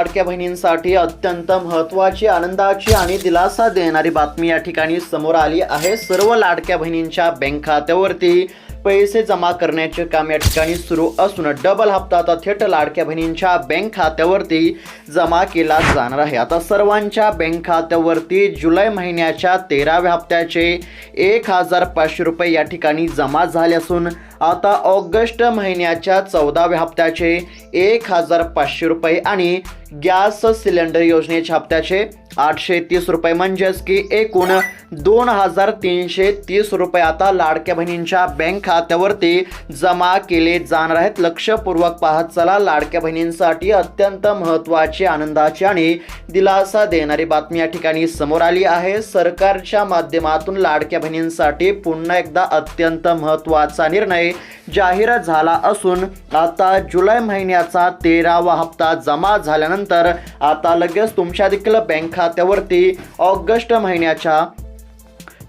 लाडक्या बहिणींसाठी अत्यंत महत्त्वाची आनंदाची आणि दिलासा देणारी बातमी या ठिकाणी समोर आली आहे. सर्व लाडक्या बहिणींच्या बँक खात्यावरती पैसे जमा करण्याचे काम या ठिकाणी सुरू असून डबल हप्ता आता थेट लाडक्या बहिणींच्या बँक खात्यावरती जमा केला जाणार आहे. आता सर्वांच्या बँक खात्यावरती जुलै महिन्याच्या तेराव्या हप्त्याचे एक हजार पाचशे रुपये या ठिकाणी जमा झाले असून आता ऑगस्ट महिन्याच्या चौदाव्या हप्त्याचे एक हजार पाचशे रुपये आणि गॅस सिलेंडर योजनेच्या हप्त्याचे आठशे तीस रुपये म्हणजेच की एकूण दोन हजार तीनशे तीस रुपये आता लाडक्या बहिणींच्या बँक खात्यावरती जमा केले जाणार आहेत. लक्षपूर्वक पाहत चला लाडक्या बहिणींसाठी अत्यंत महत्त्वाची आनंदाची आणि दिलासा देणारी बातमी या ठिकाणी समोर आली आहे. सरकारच्या माध्यमातून लाडक्या बहिणींसाठी पुन्हा एकदा अत्यंत महत्त्वाचा निर्णय जाहीर झाला असून आता जुलै महिन्याचा तेरावा हप्ता जमा झाल्यानंतर आता लगेच तुमच्या देखील बँक खात्यावरती ऑगस्ट महिन्याच्या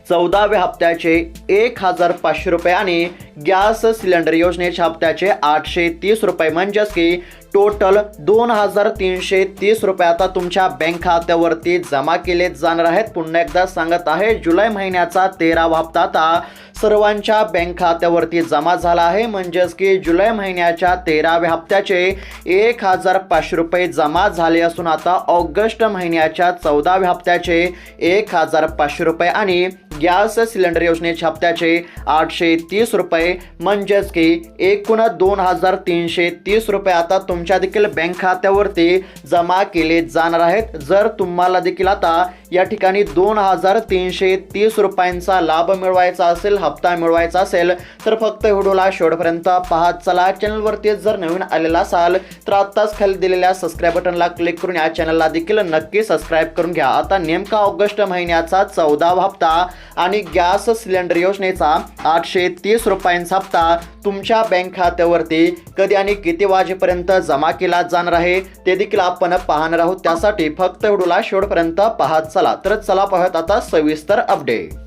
चौदाव्या हप्त्याचे एक हजार पाचशे रुपये आणि गॅस सिलेंडर योजनेच्या हप्त्याचे आठशे तीस रुपये म्हणजेच की टोटल दोन हजार तीनशे तीस रुपये आता तुमच्या बँक खात्यावरती जमा केले जाणार आहेत. पुन्हा एकदा सांगत आहे जुलै महिन्याचा तेरावा हप्ता आता सर्वांच्या बँक खात्यावरती जमा झाला आहे. म्हणजेच की जुलै महिन्याच्या तेराव्या हप्त्याचे एक हजार पाचशे रुपये जमा झाले असून आता ऑगस्ट महिन्याच्या चौदाव्या हप्त्याचे एक हजार पाचशे रुपये आणि गॅस सिलेंडर योजनेच्या हप्त्याचे आठशे तीस रुपये. म्हणजेच की एकूण दोन हजार तीनशे तीस रुपये आता तुम तुमच्या देखील बँक खात्यावरती जमा केले जाणार आहेत. जर तुम्हाला देखील आता या ठिकाणी दोन हजार तीनशे तीस रुपयांचा लाभ मिळवायचा असेल हप्ता मिळवायचा असेल तर फक्त व्हिडिओला शेवटपर्यंत पाहत चला. चॅनलवरती जर नवीन आलेला असाल तर आत्ताच खाली दिलेल्या सबस्क्राईब बटनला क्लिक करून या चॅनलला देखील नक्की सबस्क्राईब करून घ्या. आता नेमका ऑगस्ट महिन्याचा चौदावा हप्ता आणि गॅस सिलेंडर योजनेचा आठशे तीस रुपयांचा हप्ता तुमच्या बँक खात्यावरती कधी आणि किती वाजेपर्यंत जमा केला जाणार आहे. ते देखील आपण पाहणार आहोत. त्यासाठी फक्त व्हिडिओला शेवटपर्यंत पाहत चला. तर चला पाहत आता सविस्तर अपडेट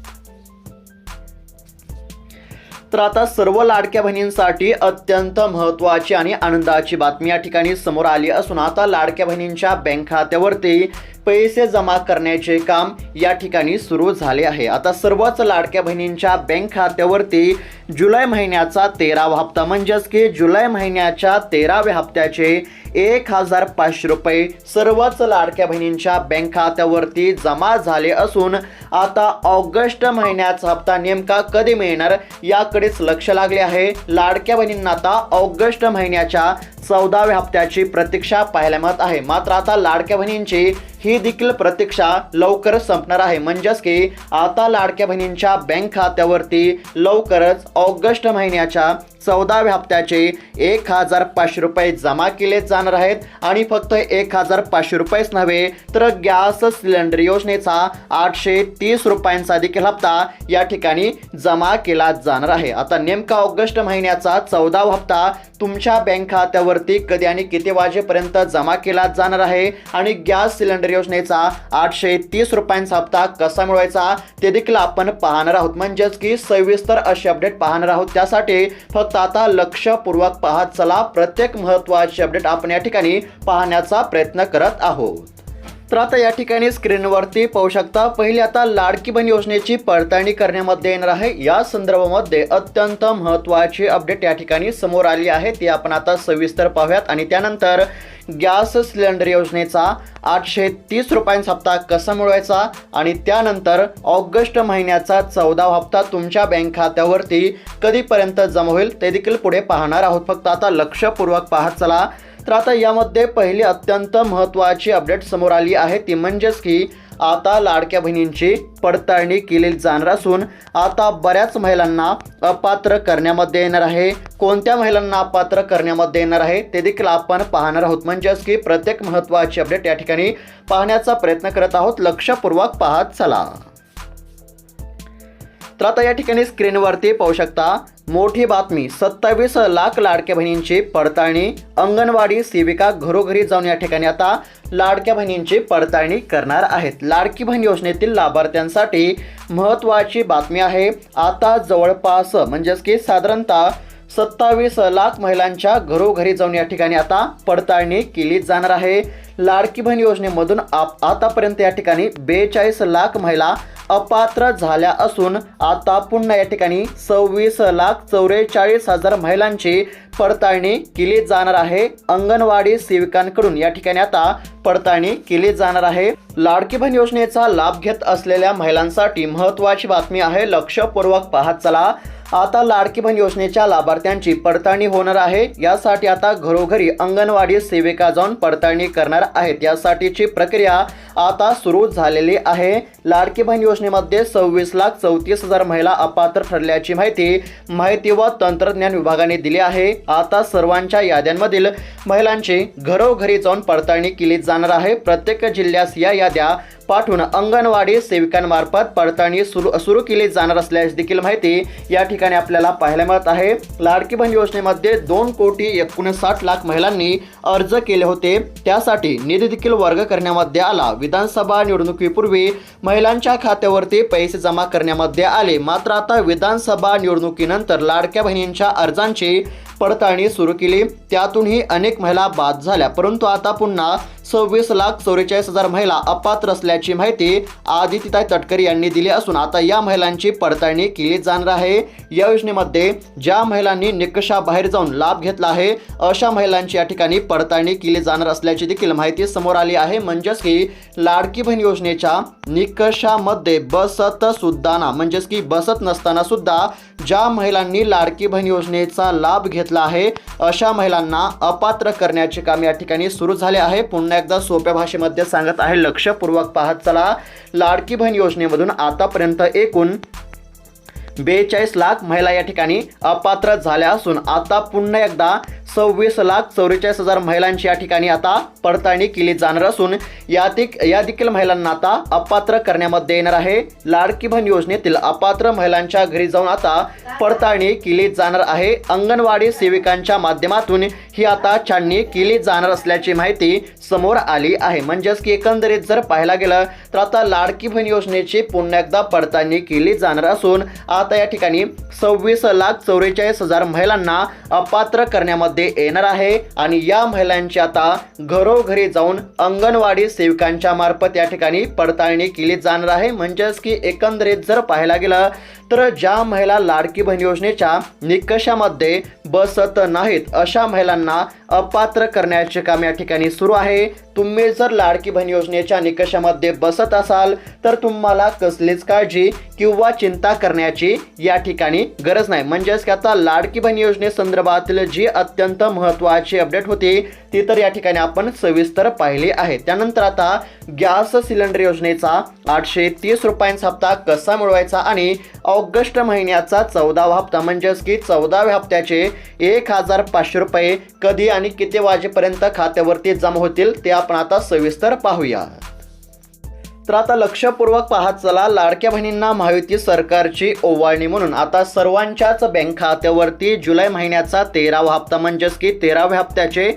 तर आता सर्व लाडक्या बहिणींसाठी अत्यंत महत्त्वाची आणि आनंदाची बातमी या ठिकाणी समोर आली असून आता लाडक्या बहिणींच्या बँक खात्यावरती पैसे जमा करण्याचे काम या ठिकाणी सुरू झाले आहे. आता सर्वच लाडक्या बहिणींच्या बँक खात्यावरती जुलै महिन्याचा तेरावा हप्ता म्हणजेच की जुलै महिन्याच्या तेराव्या हप्त्याचे एक हजार पाचशे रुपये सर्वच लाडक्या बहिणींच्या बँक खात्यावरती जमा झाले असून आता ऑगस्ट महिन्याचा हप्ता नेमका कधी मिळणार याकडेच लक्ष लागले आहे. लाडक्या बहिणींना आता ऑगस्ट महिन्याच्या चौदाव्या हप्त्याची प्रतीक्षा पाहायला मिळत आहे. मात्र आता लाडक्या बहिणींची ही देखील प्रतीक्षा लवकरच संपणार आहे. म्हणजेच की आता लाडक्या बहिणींच्या बँक खात्यावरती लवकरच ऑगस्ट महिन्याच्या चौदाव्या हप्त्याचे एक हजार पाचशे रुपये जमा केले जाणार आहेत. आणि फक्त एक हजार पाचशे रुपयेच नव्हे तर गॅस सिलेंडर योजनेचा आठशे तीस रुपयांचा देखील हप्ता या ठिकाणी जमा केला जाणार आहे. आता नेमका ऑगस्ट महिन्याचा चौदावा हप्ता तुमच्या बँक खात्यावरती कधी आणि किती वाजेपर्यंत जमा केला जाणार आहे? आणि गॅस सिलेंडर योजनेचा आठशे तीस रुपयांचा हप्ता कसा मिळवायचा ते देखील आपण पाहणार आहोत. म्हणजेच की सविस्तर असे अपडेट पाहणार आहोत. त्यासाठी फक्त आता लक्षपूर्वक पाहत चला. प्रत्येक महत्त्वाचे अपडेट आपण या ठिकाणी पाहण्याचा प्रयत्न करत आहोत. तर आता या ठिकाणी स्क्रीनवरती पाहू शकता पहिली आता लाडकी बहीण योजनेची पडताळणी करण्यामध्ये येणार आहे. या संदर्भामध्ये अत्यंत महत्त्वाची अपडेट या ठिकाणी समोर आली आहे. ती आपण आता सविस्तर पाहूयात आणि त्यानंतर गॅस सिलेंडर योजनेचा आठशे तीस रुपयांचा हप्ता कसा मिळवायचा आणि त्यानंतर ऑगस्ट महिन्याचा चौदा हप्ता तुमच्या बँक खात्यावरती कधीपर्यंत जमा होईल ते देखील पुढे पाहणार आहोत. फक्त आता लक्षपूर्वक पाहत चला. तर आता यामध्ये पहिली अत्यंत महत्त्वाची अपडेट समोर आली आहे. ती म्हणजेच की आता लाडक्या बहिणींची पडताळणी केली जाणार असून आता बऱ्याच महिलांना अपात्र करण्यामध्ये येणार आहे. कोणत्या महिलांना अपात्र करण्यामध्ये येणार आहे ते देखील आपण पाहणार आहोत. म्हणजेच की प्रत्येक महत्त्वाची अपडेट या ठिकाणी पाहण्याचा प्रयत्न करत आहोत. लक्षपूर्वक पाहत चला. तर आता या ठिकाणी स्क्रीनवरती पाहू शकता मोठी बातमी. सत्तावीस लाख लाडक्या बहिणींची पडताळणी. अंगणवाडी सेविका घरोघरी जाऊन या ठिकाणी आता लाडक्या बहिणींची पडताळणी करणार आहेत. लाडकी बहीण योजनेतील लाभार्थ्यांसाठी महत्त्वाची बातमी आहे. आता जवळपास म्हणजेच की साधारणतः सत्तावीस लाख महिलांच्या घरोघरी जाऊन या ठिकाणी आता पडताळणी केली जाणार आहे. लाडकी बहीण योजनेमधून आप आतापर्यंत या ठिकाणी बेचाळीस लाख महिला अपात्र झाल्या असून आता पुन्हा या ठिकाणी सव्वीस लाख चौवेचाळीस हजार महिलांची पडताळणी केली जाणार आहे. अंगणवाडी सेविकांकडून या ठिकाणी आता पडताळणी केली जाणार आहे. लाडकी बहीण योजनेचा लाभ घेत असलेल्या महिलांसाठी महत्त्वाची बातमी आहे. लक्षपूर्वक पाहत चला. आता लाडकी बहीण योजनेच्या लाभार्थ्यांची पडताळणी होणार आहे. यासाठी आता घरोघरी अंगणवाडी सेविका जाऊन पडताळणी करणार आहेत. यासाठीची प्रक्रिया आता सुरू झालेली आहे. लाडकी बहीण योजनेमध्ये सव्वीस लाख चौतीस हजार महिला अपात्र ठरल्याची माहिती माहिती व तंत्रज्ञान विभागाने दिली आहे. आता सर्वांच्या याद्यांमधील महिलांची घरोघरी जाऊन पडताळणी केली जाणार आहे. प्रत्येक जिल्ह्यास या याद्या पाठवून अंगणवाडी सेविकांमार्फत पडताळणी सुरू सुरू केली जाणार असल्याची देखील माहिती या ठिकाणी आपल्याला पाहायला मिळत आहे. लाडकी बहीण योजनेमध्ये दोन कोटी एकोणसाठ लाख महिलांनी अर्ज केले होते. त्यासाठी निधी देखील वर्ग करण्यामध्ये आला. विधानसभा निवडणुकीपूर्वी महिलांच्या खात्यावरती पैसे जमा करण्यामध्ये आले. मात्र आता विधानसभा निवडणुकीनंतर लाडक्या बहिणींच्या अर्जांची पडताळणी सुरू केली. त्यातूनही अनेक महिला बाद झाल्या. परंतु आता पुन्हा सव्वीस लाख चौवेचाळीस हजार महिला अपात्र असल्याची माहिती आदित्यताई तटकरे यांनी दिली असून आता या महिलांची पडताळणी केली जाणार आहे. या योजनेमध्ये ज्या महिलांनी निकषाबाहेर जाऊन लाभ घेतला आहे अशा महिलांची या ठिकाणी पडताळणी केली जाणार असल्याची देखील माहिती समोर आली आहे. म्हणजेच की लाडकी बहीण योजनेच्या निकषामध्ये बसत सुद्धाना म्हणजेच की बसत नसताना सुद्धा ज्या महिलांनी लाडकी बहीण योजनेचा लाभ घेतला आहे अशा महिलांना अपात्र करण्याचे काम या ठिकाणी सुरू झाले आहे. पुन्हा एकदा सोप्या भाषेमध्ये सांगत आहे लक्षपूर्वक पाहत चला. लाडकी बहीण योजनेमधून आतापर्यंत एकूण बेचाळीस लाख महिला या ठिकाणी अपात्र झाल्या असून आता पुन्हा एकदा सव्वीस लाख चौवेचाळीस हजार महिलांची या ठिकाणी आता पडताळणी केली जाणार असून या या देखील महिलांना आता अपात्र करण्यामध्ये येणार आहे. लाडकी बहन योजनेतील अपात्र महिलांच्या घरी जाऊन आता पडताळणी केली जाणार आहे. अंगणवाडी सेविकांच्या माध्यमातून ही आता छाननी केली जाणार असल्याची माहिती समोर आली आहे. म्हणजेच की एकंदरीत जर पाहायला गेलं तर आता लाडकी बहीण योजनेची पुन्हा एकदा पडताळणी केली जाणार असून आता आता या ठिकाणी सव्वीस लाख चौवेचाळीस हजार महिलांना अपात्र करण्यामध्ये येणार आहे. आणि या महिलांची आता घरोघरी जाऊन अंगणवाडी सेविकांच्या मार्फत या ठिकाणी पडताळणी केली जाणार आहे. म्हणजेच की एकंदरीत जर पाहायला गेलं तर ज्या महिला लाडकी बहीण योजनेच्या निकषामध्ये बसत नाहीत अशा महिलांना अपात्र करण्याचे काम या ठिकाणी सुरू आहे. तुम्ही जर लाडकी बहीण योजनेच्या निकषामध्ये बसत असाल तर तुम्हाला कसलीच काळजी किंवा चिंता करण्याची या ठिकाणी गरज नाही. म्हणजेच की आता लाडकी बहीण योजनेसंदर्भातील जी अत्यंत महत्त्वाची अपडेट होती ती तर या ठिकाणी आपण सविस्तर पाहिली आहे. त्यानंतर आता गॅस सिलेंडर योजनेचा आठशे तीस रुपयांचा हप्ता कसा मिळवायचा आणि ऑगस्ट महिन्याचा चौदावा हप्ता म्हणजेच की चौदाव्या हप्त्याचे एक हजार पाचशे रुपये कधी आणि किती वाजेपर्यंत खात्यावरती जमा होतील ते आपण आता सविस्तर पाहूया तर आता लक्षपूर्वक पाहत चला लाडक्या बहिणींना महायुती सरकारची ओवाळणी म्हणून. आता सर्वांच्याच बँक खात्यावरती जुलै महिन्याचा तेरावा हप्ता म्हणजेच की तेराव्या हप्त्याचे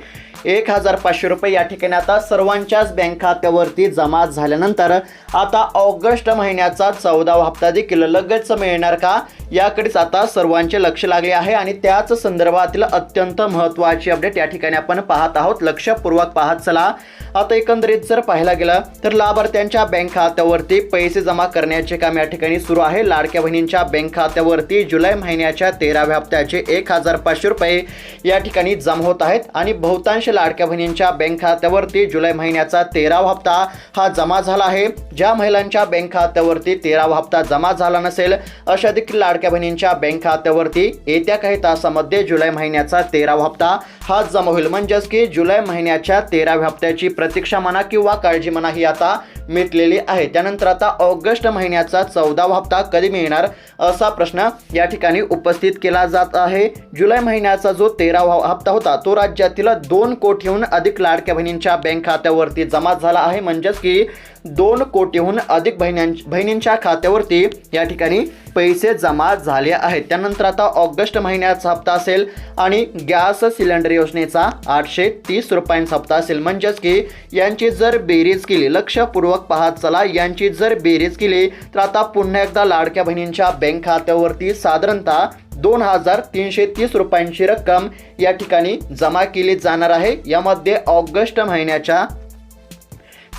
एक हजार पाचशे रुपये या ठिकाणी आता सर्वांच्याच बँक खात्यावरती जमा झाल्यानंतर आता ऑगस्ट महिन्याचा चौदावा हप्ता देखील लगेच मिळणार का? याकडेच आता सर्वांचे लक्ष लागले आहे आणि त्याच संदर्भातील अत्यंत महत्त्वाची अपडेट या ठिकाणी आपण पाहत आहोत. लक्षपूर्वक पाहत चला. आता एकंदरीत जर पाहायला गेलं तर लाभार्थ्यांच्या बँक खात्यावरती पैसे जमा करण्याचे काम या ठिकाणी सुरू आहे. लाडक्या बहिणींच्या बँक खात्यावरती जुलै महिन्याच्या तेराव्या हप्त्याचे एक हजार पाचशे रुपये या ठिकाणी जमा होत आहेत आणि बहुतांश लाडक्या बहिणींच्या बँक खात्यावरती जुलै महिन्याचा तेरावा हप्ता हा जमा झाला आहे. ज्या महिलांच्या बँक खात्यावरती तेरावा हप्ता जमा झाला नसेल अशा देखील लाडक्या बहिणींच्या बँक खात्यावरती येत्या काही तासामध्ये जुलै महिन्याचा तेरावा हप्ता. हा जमा होईल म्हणजेच की जुलै महिन्याच्या तेराव्या हप्त्याची प्रतीक्षा म्हणा किंवा काळजी म्हणा ही आता मिटलेली आहे. त्यानंतर आता ऑगस्ट महिन्याचा चौदावा हप्ता कधी मिळणार असा प्रश्न या ठिकाणी उपस्थित केला जात आहे. जुलै महिन्याचा जो तेरावा हप्ता होता तो राज्यातील दोन कोटीहून अधिक लाडक्या बहिणींच्या बँक खात्यावरती जमा झाला आहे. म्हणजेच की दोन कोटी कोटीहून अधिक बहिण्यां बहिणींच्या खात्यावरती या ठिकाणी पैसे जमा झाले आहेत. त्यानंतर आता ऑगस्ट महिन्याचा हप्ता असेल आणि गॅस सिलेंडर योजनेचा आठशे तीस रुपयांचा हप्ता असेल. म्हणजेच की यांची जर बेरीज केली लक्षपूर्वक पाहत चला यांची जर बेरीज केली तर आता पुन्हा एकदा लाडक्या बहिणींच्या बँक खात्यावरती साधारणतः दोन हजार तीनशे तीस रुपयांची रक्कम या ठिकाणी जमा केली जाणार आहे. यामध्ये ऑगस्ट महिन्याच्या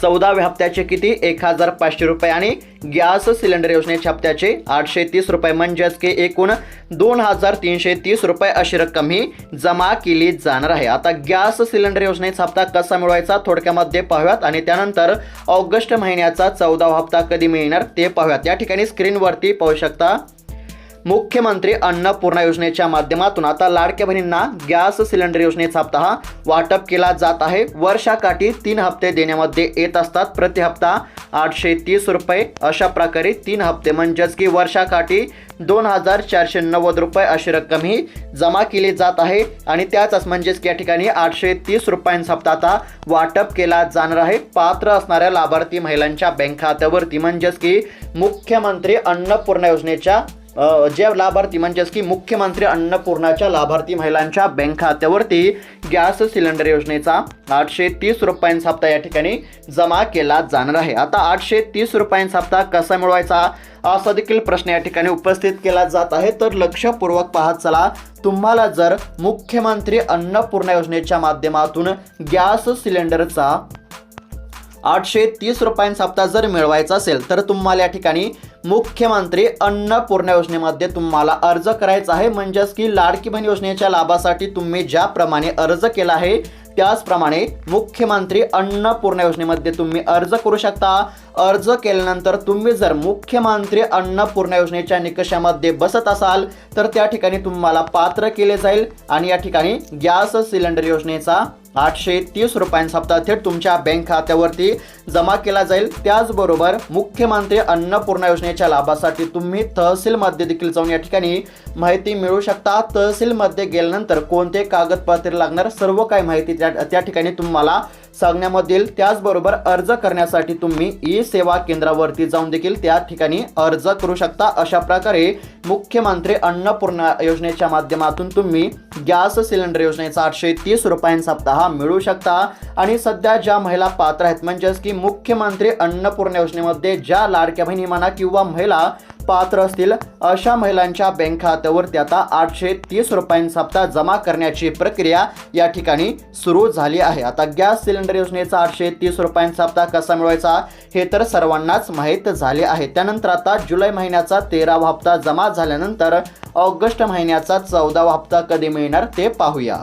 चौदाव्या हप्त्याचे किती? एक हजार पाचशे रुपये. आणि गॅस सिलेंडर योजनेच्या हप्त्याचे आठशे तीस रुपये. म्हणजेच की एकूण दोन हजार तीनशे तीस रुपये अशी रक्कम ही जमा केली जाणार आहे. आता गॅस सिलेंडर योजनेचा हप्ता कसा मिळवायचा? थोडक्यामध्ये पाहूयात. आणि त्यानंतर ऑगस्ट महिन्याचा चौदावा हप्ता कधी मिळणार ते पाहूयात. या ठिकाणी स्क्रीनवरती पाहू शकता मुख्यमंत्री अन्नपूर्णा योजनेच्या माध्यमातून आता लाडक्या बहिणींना गॅस सिलेंडर योजनेचा हप्ता हा वाटप केला जात आहे. वर्षाकाठी तीन हप्ते देण्यामध्ये येत असतात. प्रति हप्ता आठशे तीस रुपये. अशा प्रकारे तीन हप्ते म्हणजेच की वर्षाकाठी दोन हजार चारशे नव्वद रुपये अशी रक्कम ही जमा केली जात आहे. आणि त्याच म्हणजेच की या ठिकाणी आठशे तीस रुपयांचा हप्ता आता वाटप केला जाणार आहे. पात्र असणाऱ्या लाभार्थी महिलांच्या बँक खात्यावरती म्हणजेच की मुख्यमंत्री अन्नपूर्णा योजनेच्या ज्या जे लाभार्थी म्हणजेच की मुख्यमंत्री अन्नपूर्णाच्या लाभार्थी महिलांच्या बँक खात्यावरती गॅस सिलेंडर योजनेचा आठशे तीस रुपयांचा हप्ता या ठिकाणी जमा केला जाणार आहे. आता आठशे तीस रुपयांचा हप्ता कसा मिळवायचा? असा देखील प्रश्न या ठिकाणी उपस्थित केला जात आहे. तर लक्षपूर्वक पाहत चला. तुम्हाला जर मुख्यमंत्री अन्नपूर्णा योजनेच्या माध्यमातून गॅस सिलेंडरचा आठशे तीस रुपयांचा हप्ता जर मिळवायचा असेल तर तुम्हाला या ठिकाणी मुख्यमंत्री अन्नपूर्णा योजनेमध्ये तुम्हाला अर्ज करायचा आहे. म्हणजेच की लाडकी बहीण योजनेच्या लाभासाठी तुम्ही ज्याप्रमाणे अर्ज केला आहे त्याचप्रमाणे मुख्यमंत्री अन्नपूर्णा योजनेमध्ये तुम्ही अर्ज करू शकता. अर्ज केल्यानंतर तुम्ही जर मुख्यमंत्री अन्नपूर्णा योजनेच्या निकषामध्ये बसत असाल तर त्या ठिकाणी तुम्हाला पात्र केले जाईल आणि या ठिकाणी गॅस सिलेंडर योजनेचा आठशे तीस रुपयांचा हप्ता थेट तुमच्या बँक खात्यावरती जमा केला जाईल. त्याचबरोबर मुख्यमंत्री अन्नपूर्णा योजनेच्या लाभासाठी तुम्ही तहसीलमध्ये देखील जाऊन या ठिकाणी माहिती मिळू शकता. तहसीलमध्ये गेल्यानंतर कोणते कागदपत्रे लागणार सर्व काही माहिती त्या त्या ठिकाणी तुम्हाला सांगण्यामधील त्याचबरोबर अर्ज करण्यासाठी तुम्ही ई सेवा केंद्रावरती जाऊन देखील त्या ठिकाणी अर्ज करू शकता. अशा प्रकारे मुख्यमंत्री अन्नपूर्णा योजनेच्या माध्यमातून तुम्ही गॅस सिलेंडर योजनेचा आठशे तीस रुपयांचा हप्ता हा मिळू शकता. आणि सध्या ज्या महिला पात्र आहेत म्हणजेच की मुख्यमंत्री अन्नपूर्णा योजनेमध्ये ज्या लाडक्या बहिणी म्हणा किंवा महिला पात्र असतील अशा महिलांच्या बँक खात्यावरती आता आठशे तीस रुपयांचा हप्ता जमा करण्याची प्रक्रिया या ठिकाणी सुरू झाली आहे. आता गॅस सिलेंडर योजनेचा आठशे तीस रुपयांचा हप्ता कसा मिळवायचा हे तर सर्वांनाच माहीत झाले आहे. त्यानंतर आता जुलै महिन्याचा तेरावा हप्ता जमा झाल्यानंतर ऑगस्ट महिन्याचा चौदावा हप्ता कधी मिळणार ते पाहूया.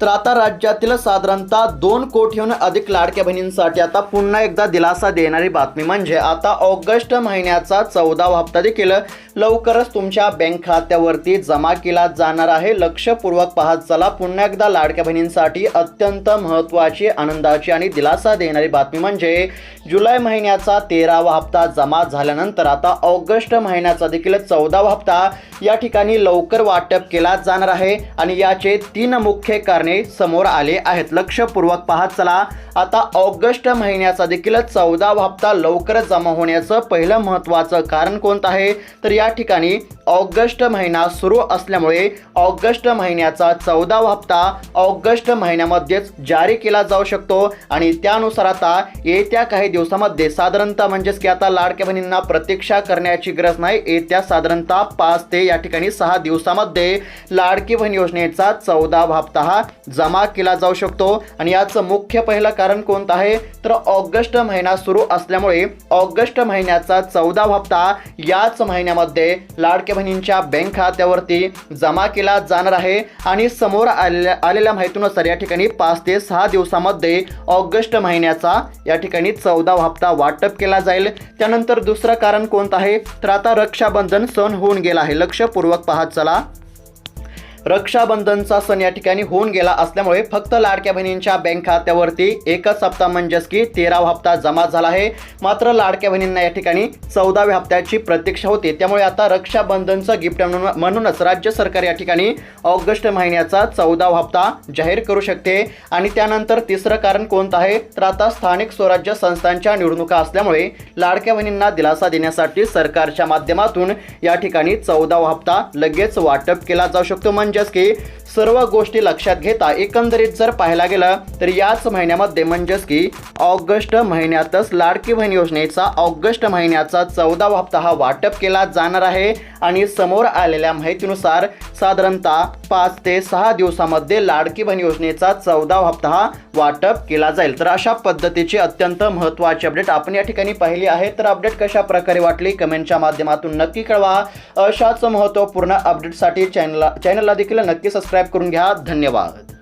तर आता राज्यातील साधारणतः दोन कोटीहून अधिक लाडक्या बहिणींसाठी आता पुन्हा एकदा दिलासा देणारी बातमी म्हणजे आता ऑगस्ट महिन्याचा चौदावा हप्ता देखील लवकरच तुमच्या बँक खात्यावरती जमा केला जाणार आहे. लक्षपूर्वक पाहत चला पुन्हा एकदा लाडक्या बहिणींसाठी अत्यंत महत्त्वाची आनंदाची आणि दिलासा देणारी बातमी म्हणजे जुलै महिन्याचा तेरावा हप्ता जमा झाल्यानंतर आता ऑगस्ट महिन्याचा देखील चौदावा हप्ता या ठिकाणी लवकर वाटप केला जाणार आहे आणि याचे तीन मुख्य कारणे समोर आले आहेत. लक्षपूर्वक पाहत चला. आता ऑगस्ट महिन्याचा देखील चौदावा हप्ता लवकर जमा होण्याचं पहिलं महत्त्वाचं कारण कोणतं आहे? तर या ठिकाणी ऑगस्ट महिना सुरू असल्यामुळे ऑगस्ट महिन्याचा चौदावा हप्ता ऑगस्ट महिन्यामध्येच जारी केला जाऊ शकतो. आणि त्यानुसार आता येत्या काही दिवसामध्ये साधारणतः म्हणजेच की आता लाडक्या बहिणींना प्रतीक्षा करण्याची गरज नाही. येत्या साधारणतः पाच ते या ठिकाणी सहा दिवसामध्ये लाडकी बहीण योजनेचा चौदावा हप्ता हा जमा केला जाऊ शकतो. आणि याचं मुख्य पहिलं कारण कोणतं आहे? तर ऑगस्ट महिना सुरू असल्यामुळे ऑगस्ट महिन्याचा चौदा हप्ता याच महिन्यामध्ये लाडक्या बहिणींच्या बँक खात्यावरती जमा केला जाणार आहे. आणि समोर आलेल्या आलेल्या माहितीनुसार या ठिकाणी पाच ते सहा दिवसामध्ये ऑगस्ट महिन्याचा या ठिकाणी चौदा हप्ता वाटप केला जाईल. त्यानंतर दुसरं कारण कोणतं आहे? तर आता रक्षाबंधन सण होऊन गेला आहे. लक्षपूर्वक पाहत चला. रक्षाबंधनचा सण या ठिकाणी होऊन गेला असल्यामुळे फक्त लाडक्या बहिणींच्या बँक खात्यावरती एकच हप्ता म्हणजेच की तेरावा हप्ता जमा झाला आहे. मात्र लाडक्या बहिणींना या ठिकाणी चौदाव्या हप्त्याची प्रतीक्षा होती. त्यामुळे आता रक्षाबंधनचं गिफ्ट म्हणून म्हणूनच राज्य सरकार या ठिकाणी ऑगस्ट महिन्याचा चौदावा हप्ता जाहीर करू शकते. आणि त्यानंतर तिसरं कारण कोणतं आहे? तर आता स्थानिक स्वराज्य संस्थांच्या निवडणुका असल्यामुळे लाडक्या बहिणींना दिलासा देण्यासाठी सरकारच्या माध्यमातून या ठिकाणी चौदावा हप्ता लगेच वाटप केला जाऊ शकतो. म्हणजे म्हणजेच की सर्व गोष्टी लक्षात घेता एकंदरीत जर पाहायला गेलं तर याच महिन्यामध्ये म्हणजेच की ऑगस्ट महिन्यातच लाडकी बहीण योजनेचा ऑगस्ट महिन्याचा चौदावा हप्ता हा वाटप केला जाणार आहे. आणि समोर आलेल्या माहितीनुसार साधारणतः पाच ते सहा दिवसामध्ये लाडकी बहीण योजनेचा चौदावा हप्ता हा वाटप केला जाईल. तर अशा पद्धतीची अत्यंत महत्त्वाची अपडेट आपण या ठिकाणी पाहिली आहे. तर अपडेट कशा प्रकारे वाटली? कमेंटच्या माध्यमातून नक्की कळवा. अशाच महत्त्वपूर्ण अपडेटसाठी चॅनलला चॅनलला देखील नक्की सबस्क्राईब करून घ्या. धन्यवाद.